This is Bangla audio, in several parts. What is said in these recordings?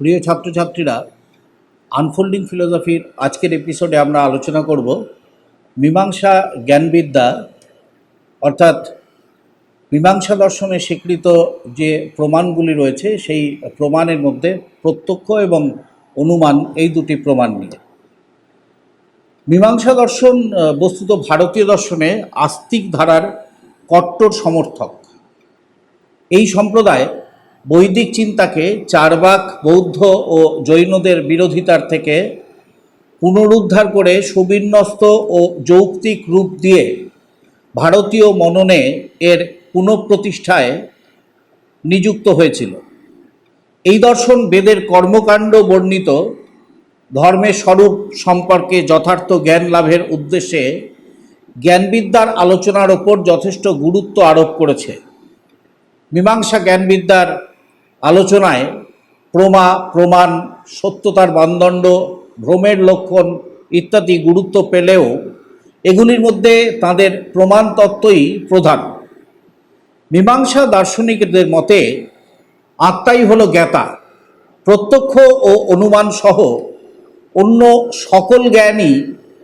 প্রিয় ছাত্রছাত্রীরা আনফোল্ডিং ফিলোসফির আজকের এপিসোডে আমরা আলোচনা করব মীমাংসা জ্ঞানবিদ্যা, অর্থাৎ মীমাংসা দর্শনে স্বীকৃত যে প্রমাণগুলি রয়েছে, সেই প্রমাণের মধ্যে প্রত্যক্ষ এবং অনুমান এই দুটি প্রমাণ নিয়ে। মীমাংসা দর্শন বস্তুত ভারতীয় দর্শনে আস্তিক ধারার কট্টর সমর্থক। এই সম্প্রদায় বৈদিক চিন্তাকে চারবাক, বৌদ্ধ ও জৈনদের বিরোধিতার থেকে পুনরুদ্ধার করে সুবিন্যস্ত ও যৌক্তিক রূপ দিয়ে ভারতীয় মননে এর পুনঃপ্রতিষ্ঠায় নিযুক্ত হয়েছিল। এই দর্শন বেদের কর্মকাণ্ড বর্ণিত ধর্মের স্বরূপ সম্পর্কে যথার্থ জ্ঞান লাভের উদ্দেশ্যে জ্ঞানবিদ্যার আলোচনার ওপর যথেষ্ট গুরুত্ব আরোপ করেছে। মীমাংসা জ্ঞানবিদ্যার আলোচনায় প্রমা, প্রমাণ, সত্যতার মানদণ্ড, ভ্রমের লক্ষণ ইত্যাদি গুরুত্ব পেলেও এগুলির মধ্যে তাদের প্রমাণ তত্ত্বই প্রধান। মীমাংসা দার্শনিকদের মতে আত্মাই হলো জ্ঞাতা, প্রত্যক্ষ ও অনুমান সহ অন্য সকল জ্ঞানই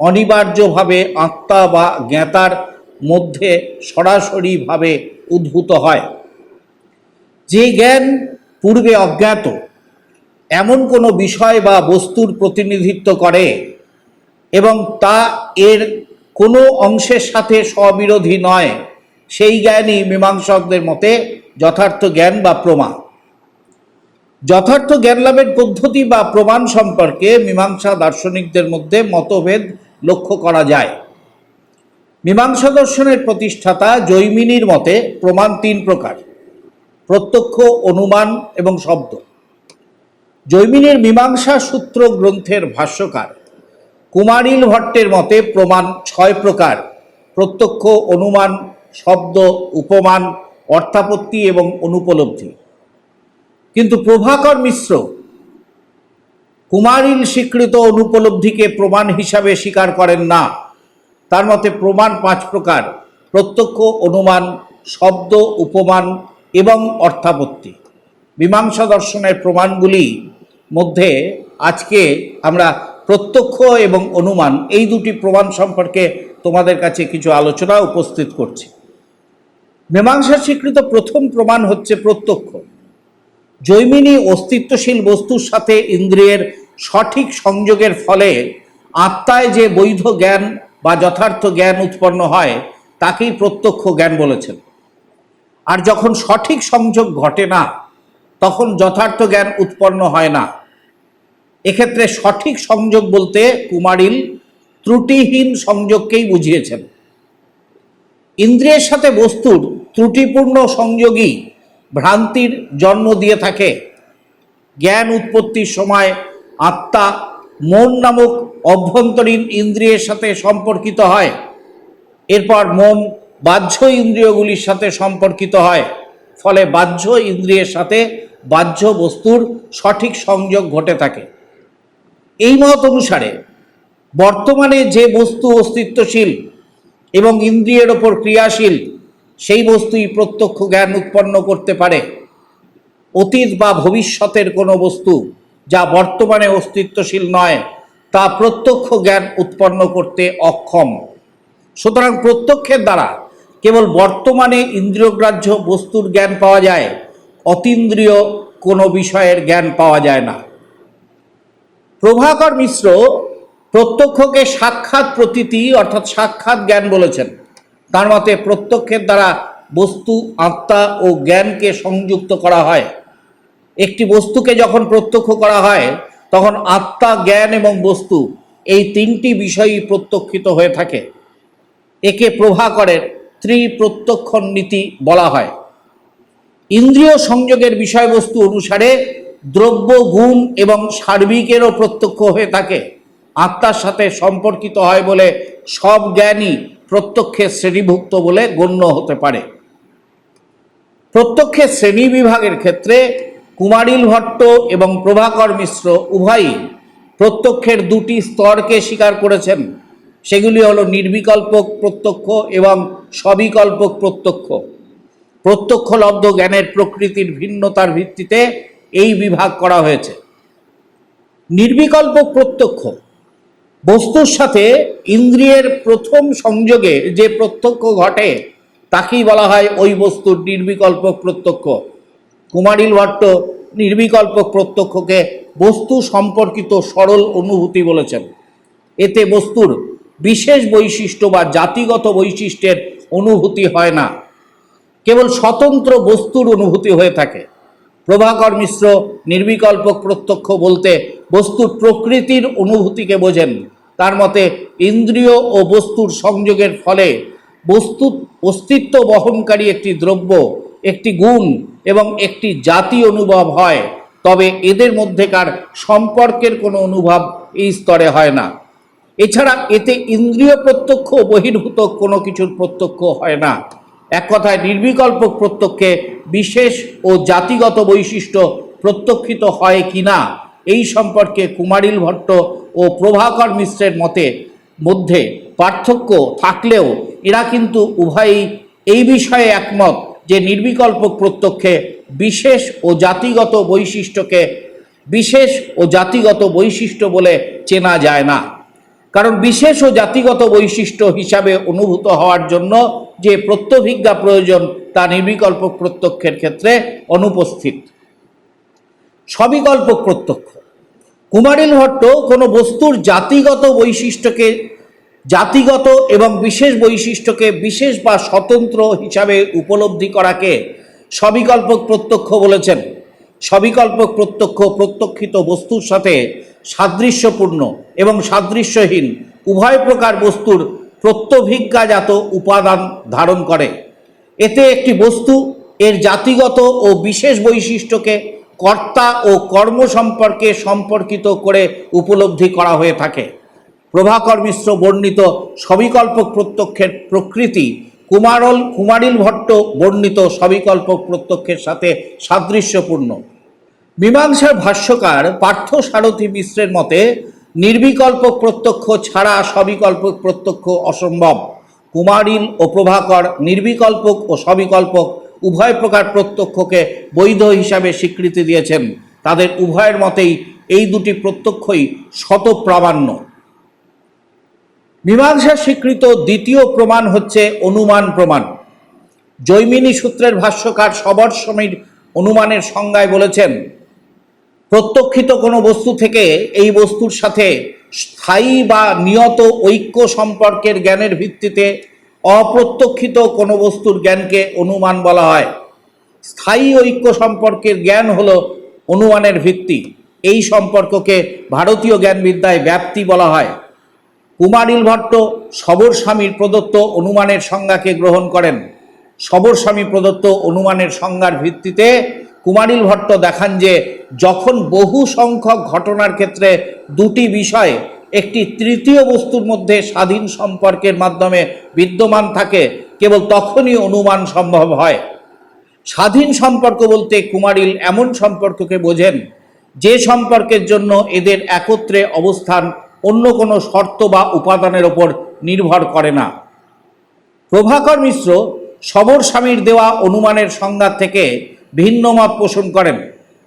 অনিবার্যভাবে আত্মা বা জ্ঞাতার মধ্যে সরাসরিভাবে উদ্ভূত হয়। যে জ্ঞান পূর্বে অজ্ঞাত, এমন কোনো বিষয় বা বস্তুর প্রতিনিধিত্ব করে এবং তা এর কোনো অংশের সাথে স্ববিরোধী নয়, সেই জ্ঞানই মীমাংসকদের মতে যথার্থ জ্ঞান বা প্রমা যথার্থ জ্ঞান লাভের পদ্ধতি বা প্রমাণ সম্পর্কে মীমাংসা দার্শনিকদের মধ্যে মতভেদ লক্ষ্য করা যায়। মীমাংসা দর্শনের প্রতিষ্ঠাতা জৈমিনীর মতে প্রমাণ তিন প্রকার। প্রত্যক্ষ, অনুমান এবং শব্দ। জৈমিনীর মীমাংসা সূত্র গ্রন্থের ভাষ্যকার কুমারিল ভট্টের মতে প্রমাণ ছয় প্রকার। প্রত্যক্ষ, অনুমান, শব্দ, উপমান, অর্থাপত্তি এবং অনুপলব্ধি। কিন্তু প্রভাকর মিশ্র কুমারিল স্বীকৃত অনুপলব্ধিকে প্রমাণ হিসাবে স্বীকার করেন না। তার মতে প্রমাণ পাঁচ প্রকার। প্রত্যক্ষ, অনুমান, শব্দ, উপমান এবং অর্থাপত্তি মীমাংসা দর্শনের প্রমাণগুলি মধ্যে আজকে আমরা প্রত্যক্ষ এবং অনুমান এই দুটি প্রমাণ সম্পর্কে তোমাদের কাছে কিছু আলোচনা উপস্থিত করছি। মীমাংসা স্বীকৃত প্রথম প্রমাণ হচ্ছে প্রত্যক্ষ। জৈমিনী অস্তিত্বশীল বস্তুর সাথে ইন্দ্রিয়ের সঠিক সংযোগের ফলে আত্মায় যে বৈধ জ্ঞান বা যথার্থ জ্ঞান উৎপন্ন হয়, তাকেই প্রত্যক্ষ জ্ঞান বলেছেন। আর যখন সঠিক সংযোগ ঘটে না, তখন যথার্থ জ্ঞান উৎপন্ন হয় না। এক্ষেত্রে সঠিক সংযোগ বলতে কুমারিল ত্রুটিহীন সংযোগকেই বুঝিয়েছেন। ইন্দ্রিয়ের সাথে বস্তুর ত্রুটিপূর্ণ সংযোগই ভ্রান্তির জন্ম দিয়ে থাকে। জ্ঞান উৎপত্তির সময় আত্মা মন নামক অভ্যন্তরীণ ইন্দ্রিয়ের সাথে সম্পর্কিত হয়। এরপর মন বাহ্য ইন্দ্রিয়গুলির সাথে সম্পর্কিত হয়। ফলে বাহ্য ইন্দ্রিয়ের সাথে বাহ্য বস্তুর সঠিক সংযোগ ঘটে থাকে। এই মত অনুসারে বর্তমানে যে বস্তু অস্তিত্বশীল এবং ইন্দ্রিয়ের ওপর ক্রিয়াশীল, সেই বস্তুই প্রত্যক্ষ জ্ঞান উৎপন্ন করতে পারে। অতীত বা ভবিষ্যতের কোনো বস্তু যা বর্তমানে অস্তিত্বশীল নয়, তা প্রত্যক্ষ জ্ঞান উৎপন্ন করতে অক্ষম। সুতরাং প্রত্যক্ষের দ্বারা কেবল বর্তমানে ইন্দ্রিয়গ্রাহ্য বস্তুর জ্ঞান পাওয়া যায়, অতীন্দ্রিয় কোনো বিষয়ের জ্ঞান পাওয়া যায় না। প্রভাকর মিশ্র প্রত্যক্ষকে সাক্ষাৎ প্রতীতি অর্থাৎ সাক্ষাৎ জ্ঞান বলেছেন। তার মতে প্রত্যক্ষের দ্বারা বস্তু, আত্মা ও জ্ঞানকে সংযুক্ত করা হয়। একটি বস্তুকে যখন প্রত্যক্ষ করা হয়, তখন আত্মা, জ্ঞান এবং বস্তু এই তিনটি বিষয়ই প্রত্যক্ষিত হয়ে থাকে। একে প্রভাকরের ত্রিপ্রত্যক্ষণ নীতি বলা হয়। ইন্দ্রিয় সংযোগের বিষয়বস্তু অনুসারে দ্রব্য, গুণ এবং সার্বিকেরও প্রত্যক্ষ হয়ে থাকে। আত্মার সাথে সম্পর্কিত হয় বলে সব জ্ঞানই প্রত্যক্ষের শ্রেণীভুক্ত বলে গণ্য হতে পারে। প্রত্যক্ষের শ্রেণি বিভাগের ক্ষেত্রে কুমারিল ভট্ট এবং প্রভাকর মিশ্র উভয়ই প্রত্যক্ষের দুটি স্তরকে স্বীকার করেছেন। সেগুলি হলো নির্বিকল্পক প্রত্যক্ষ এবং সবিকল্পক প্রত্যক্ষ। প্রত্যক্ষলব্ধ জ্ঞানের প্রকৃতির ভিন্নতার ভিত্তিতে এই বিভাগ করা হয়েছে। নির্বিকল্প প্রত্যক্ষ বস্তুর সাথে ইন্দ্রিয়ের প্রথম সংযোগে যে প্রত্যক্ষ ঘটে, তাকেই বলা হয় ওই বস্তুর নির্বিকল্প প্রত্যক্ষ। কুমারিল ভট্ট নির্বিকল্প প্রত্যক্ষকে বস্তু সম্পর্কিত সরল অনুভূতি বলেছেন। এতে বস্তুর বিশেষ বৈশিষ্ট্য বা জাতিগত বৈশিষ্ট্যের অনুভূতি হয় না। কেবল স্বতন্ত্র বস্তুর অনুভূতি হয়ে থাকে। প্রভাকর মিশ্র নির্বিকল্প প্রত্যক্ষ বলতে বস্তুর প্রকৃতির অনুভূতিকে বোঝেন। তার মতে, ইন্দ্রিয় ও বস্তুর সংযোগের ফলে বস্তু অস্তিত্ব বহনকারী একটি দ্রব্য, একটি গুণ এবং একটি জাতি অনুভব হয়। তবে এদের মধ্যেকার সম্পর্কের কোনো অনুভব এই স্তরে হয় না। এছাড়া এতে ইন্দ্রিয় প্রত্যক্ষ বহির্ভূত কোনো কিছুর প্রত্যক্ষ হয় না। এক কথায় নির্বিকল্প প্রত্যক্ষে বিশেষ ও জাতিগত বৈশিষ্ট্য প্রত্যক্ষিত হয় কি না, এই সম্পর্কে কুমারিল ভট্ট ও প্রভাকর মিশ্রের মতে মধ্যে পার্থক্য থাকলেও এরা কিন্তু উভয়ই এই বিষয়ে একমত যে নির্বিকল্প প্রত্যক্ষে বিশেষ ও জাতিগত বৈশিষ্ট্যকে বিশেষ ও জাতিগত বৈশিষ্ট্য বলে চেনা যায় না। কারণ বিশেষ ও জাতিগত বৈশিষ্ট্য হিসাবে অনুভূত হওয়ার জন্য যে প্রত্যভিজ্ঞা প্রয়োজন তা নির্বিকল্প প্রত্যক্ষের ক্ষেত্রে অনুপস্থিত। সবিকল্প প্রত্যক্ষ। কুমারিল ভট্ট কোনো বস্তুর জাতিগত বৈশিষ্ট্যকে, জাতিগত এবং বিশেষ বৈশিষ্ট্যকে বিশেষ বা স্বতন্ত্র হিসাবে উপলব্ধি করাকে সবিকল্প প্রত্যক্ষ বলেছেন। সবিকল্প, প্রত্যক্ষ, প্রত্যক্ষিত বস্তুর সাথে সাদৃশ্যপূর্ণ এবং সাদৃশ্যহীন উভয় প্রকার বস্তুর প্রত্যভিজ্ঞাজাত উপাদান ধারণ করে। এতে একটি বস্তু, এর জাতিগত ও বিশেষ বৈশিষ্ট্যকে কর্তা ও কর্ম সম্পর্কে সম্পর্কিত করে উপলব্ধি করা হয়ে থাকে। প্রভাকর মিশ্র বর্ণিত সবিকল্প প্রত্যক্ষের প্রকৃতি কুমারল, কুমারিল ভট্ট বর্ণিত সবিকল্প প্রত্যক্ষের সাথে সাদৃশ্যপূর্ণ। মীমাংসার ভাষ্যকার পার্থ সারথী মিশ্রের মতে, নির্বিকল্প প্রত্যক্ষ ছাড়া সবিকল্প প্রত্যক্ষ অসম্ভব। কুমারিল ও প্রভাকর নির্বিকল্পক ও সবিকল্পক উভয় প্রকার প্রত্যক্ষকে বৈধ হিসাবে স্বীকৃতি দিয়েছেন। তাদের উভয়ের মতেই এই দুটি প্রত্যক্ষই শতপ্রামাণ্য। মীমাংসা স্বীকৃত দ্বিতীয় প্রমাণ হচ্ছে অনুমান প্রমাণ। জৈমিনী সূত্রের ভাষ্যকার সবর সমীর অনুমানের সংজ্ঞায় বলেছেন, প্রত্যক্ষিত কোনো বস্তু থেকে এই বস্তুর সাথে স্থায়ী বা নিয়ত ঐক্য সম্পর্কের জ্ঞানের ভিত্তিতে অপ্রত্যক্ষিত কোনো বস্তুর জ্ঞানকে অনুমান বলা হয়। স্থায়ী ঐক্য সম্পর্কের জ্ঞান হল অনুমানের ভিত্তি। এই সম্পর্ককে ভারতীয় জ্ঞানবিদ্যায় ব্যাপ্তি বলা হয়। কুমারিল ভট্ট সবর স্বামীর প্রদত্ত অনুমানের সংজ্ঞাকে গ্রহণ করেন। সবর স্বামী প্রদত্ত অনুমানের সংজ্ঞার ভিত্তিতে কুমারিল ভট্ট দেখান যে, যখন বহু সংখ্যক ঘটনার ক্ষেত্রে দুটি বিষয় একটি তৃতীয় বস্তুর মধ্যে স্বাধীন সম্পর্কের মাধ্যমে বিদ্যমান থাকে, কেবল তখনই অনুমান সম্ভব হয়। স্বাধীন সম্পর্ক বলতে কুমারিল এমন সম্পর্ককে বোঝেন, যে সম্পর্কের জন্য এদের একত্রে অবস্থান অন্য কোনো শর্ত বা উপাদানের ওপর নির্ভর করে না। প্রভাকর মিশ্র সবর স্বামীর দেওয়া অনুমানের সংজ্ঞা থেকে ভিন্ন মত পোষণ করেন।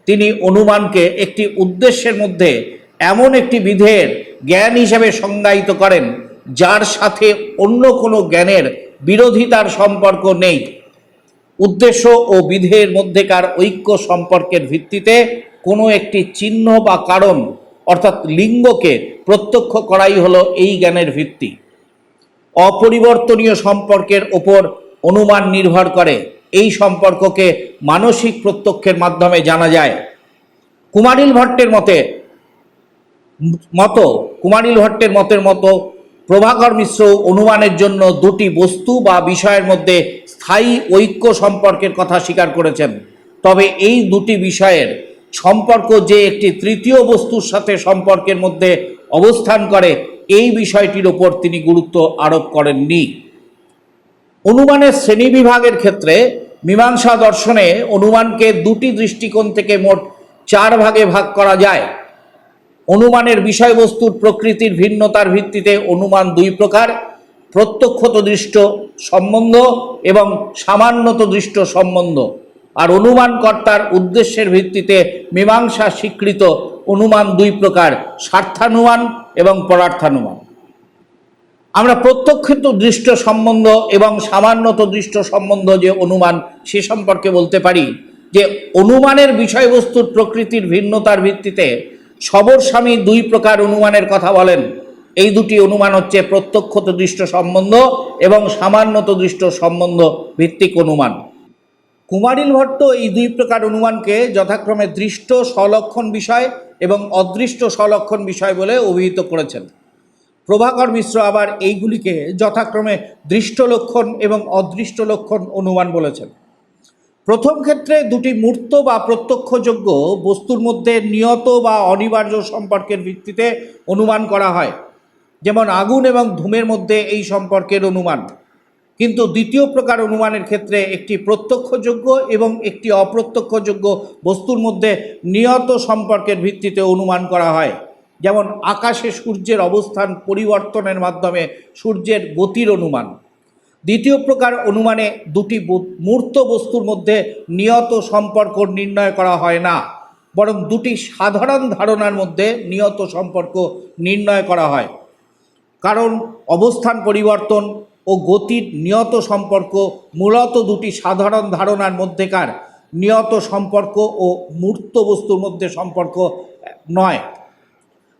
তিনি অনুমানকে একটি উদ্দেশ্যের মধ্যে এমন একটি বিধের জ্ঞান হিসেবে সংজ্ঞায়িত করেন, যার সাথে অন্য কোনো জ্ঞানের বিরোধিতার সম্পর্ক নেই। উদ্দেশ্য ও বিধের মধ্যেকার ঐক্য সম্পর্কের ভিত্তিতে কোনো একটি চিহ্ন বা কারণ অর্থাৎ লিঙ্গকে প্রত্যক্ষ করাই হলো এই জ্ঞানের ভিত্তি। অপরিবর্তনীয় সম্পর্কের ওপর অনুমান নির্ভর করে। এই সম্পর্ককে মানসিক প্রত্যক্ষের মাধ্যমে জানা যায়। কুমারিল ভট্টের মতে, মতো, কুমারিল ভট্টের মতের মতো প্রভাকর মিশ্র অনুমানের জন্য দুটি বস্তু বা বিষয়ের মধ্যে স্থায়ী ঐক্য সম্পর্কের কথা স্বীকার করেছেন। তবে এই দুটি বিষয়ের সম্পর্ক যে একটি তৃতীয় বস্তুর সাথে সম্পর্কের মধ্যে অবস্থান করে, এই বিষয়টির ওপর তিনি গুরুত্ব আরোপ করেননি। অনুমানের শ্রেণীবিভাগের ক্ষেত্রে মীমাংসা দর্শনে অনুমানকে দুটি দৃষ্টিকোণ থেকে মোট চার ভাগে ভাগ করা যায়। অনুমানের বিষয়বস্তুর প্রকৃতির ভিন্নতার ভিত্তিতে অনুমান দুই প্রকার প্রত্যক্ষত দৃষ্ট সম্বন্ধ এবং সামান্যত দৃষ্ট সম্বন্ধ। আর অনুমানকর্তার উদ্দেশ্যের ভিত্তিতে মীমাংসা স্বীকৃত অনুমান দুই প্রকার, স্বার্থানুমান এবং পরার্থানুমান। আমরা প্রত্যক্ষিত দৃষ্ট সম্বন্ধ এবং সামান্যত দৃষ্ট সম্বন্ধ যে অনুমান, সে সম্পর্কে বলতে পারি যে অনুমানের বিষয়বস্তুর প্রকৃতির ভিন্নতার ভিত্তিতে সবর স্বামী দুই প্রকার অনুমানের কথা বলেন। এই দুটি অনুমান হচ্ছে প্রত্যক্ষত দৃষ্ট সম্বন্ধ এবং সামান্যত দৃষ্ট সম্বন্ধ ভিত্তিক অনুমান। কুমারিল ভট্ট এই দুই প্রকার অনুমানকে যথাক্রমে দৃষ্ট সলক্ষণ বিষয় এবং অদৃষ্ট সলক্ষণ বিষয় বলে অভিহিত করেছেন। প্রভাকর মিশ্র আবার এইগুলিকে যথাক্রমে দৃষ্ট লক্ষণ এবং অদৃষ্ট লক্ষণ অনুমান বলেছেন। প্রথম ক্ষেত্রে দুটি মূর্ত বা প্রত্যক্ষযোগ্য বস্তুর মধ্যে নিয়ত বা অনিবার্য সম্পর্কের ভিত্তিতে অনুমান করা হয়। যেমন আগুন এবং ধূমের মধ্যে এই সম্পর্কের অনুমান। কিন্তু দ্বিতীয় প্রকার অনুমানের ক্ষেত্রে একটি প্রত্যক্ষযোগ্য এবং একটি অপ্রত্যক্ষযোগ্য বস্তুর মধ্যে নিয়ত সম্পর্কের ভিত্তিতে অনুমান করা হয়। যেমন আকাশে সূর্যের অবস্থান পরিবর্তনের মাধ্যমে সূর্যের গতির অনুমান। দ্বিতীয় প্রকার অনুমানে দুটি মূর্ত বস্তুর মধ্যে নিয়ত সম্পর্ক নির্ণয় করা হয় না, বরং দুটি সাধারণ ধারণার মধ্যে নিয়ত সম্পর্ক নির্ণয় করা হয়। কারণ অবস্থান পরিবর্তন ও গতির নিয়ত সম্পর্ক মূলত দুটি সাধারণ ধারণার মধ্যেকার। নিয়ত সম্পর্ক ও মূর্ত বস্তুর মধ্যে সম্পর্ক নয়।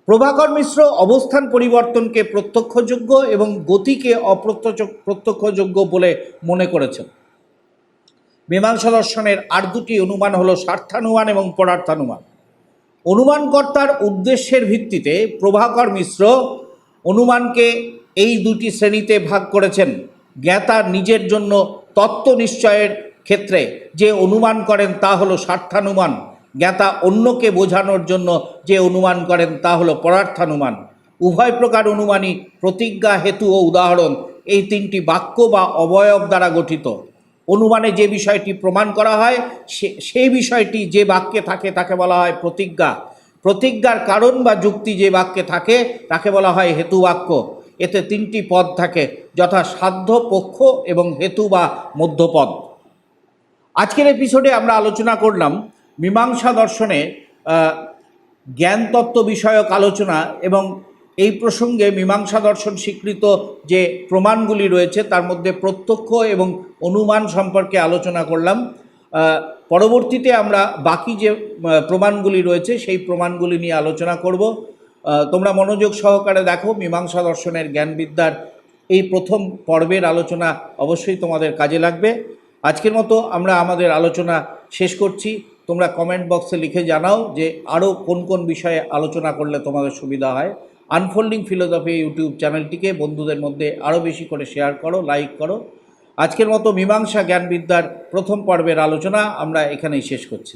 প্রভাকর মিশ্র অবস্থান পরিবর্তনকে প্রত্যক্ষযোগ্য এবং গতিকে অপ্রত্যক্ষ প্রত্যক্ষযোগ্য বলে মনে করেছেন। মীমাংসা দর্শনের আর দুটি অনুমান হলো স্বার্থানুমান এবং পরার্থানুমান। অনুমানকর্তার উদ্দেশ্যের ভিত্তিতে প্রভাকর মিশ্র অনুমানকে এই দুটি শ্রেণীতে ভাগ করেছেন। জ্ঞাতা নিজের জন্য তত্ত্ব নিশ্চয়ের ক্ষেত্রে যে অনুমান করেন তা হলো স্বার্থানুমান। জ্ঞাতা অন্যকে বোঝানোর জন্য যে অনুমান করেন তা হলো পরার্থানুমান। উভয় প্রকার অনুমানই প্রতিজ্ঞা, হেতু ও উদাহরণ এই তিনটি বাক্য বা অবয়ব দ্বারা গঠিত। অনুমানে যে বিষয়টি প্রমাণ করা হয় সেই বিষয়টি যে বাক্যে থাকে তাকে বলা হয় প্রতিজ্ঞা। প্রতিজ্ঞার কারণ বা যুক্তি যে বাক্যে থাকে তাকে বলা হয় হেতু বাক্য। এতে তিনটি পদ থাকে, যথা সাধ্য, পক্ষ এবং হেতু বা মধ্যপদ। আজকের এপিসোডে আমরা আলোচনা করলাম মীমাংসা দর্শনে জ্ঞানতত্ত্ব বিষয়ক আলোচনা এবং এই প্রসঙ্গে মীমাংসা দর্শন স্বীকৃত যে প্রমাণগুলি রয়েছে, তার মধ্যে প্রত্যক্ষ এবং অনুমান সম্পর্কে আলোচনা করলাম। পরবর্তীতে আমরা বাকি যে প্রমাণগুলি রয়েছে, সেই প্রমাণগুলি নিয়ে আলোচনা করব। তোমরা মনোযোগ সহকারে দেখো, মীমাংসা দর্শনের জ্ঞানবিদ্যার এই প্রথম পর্বের আলোচনা অবশ্যই তোমাদের কাজে লাগবে। আজকের মতো আমরা আমাদের আলোচনা শেষ করছি। তোমরা কমেন্ট বক্সে লিখে জানাও যে আরও কোন কোন বিষয়ে আলোচনা করলে তোমাদের সুবিধা হয়। আনফোল্ডিং ফিলোসফি ইউটিউব চ্যানেলটিকে বন্ধুদের মধ্যে আরও বেশি করে শেয়ার করো লাইক করো। আজকের মতো মীমাংসা জ্ঞানবিদ্যার প্রথম পর্বের আলোচনা আমরা এখানেই শেষ করছি।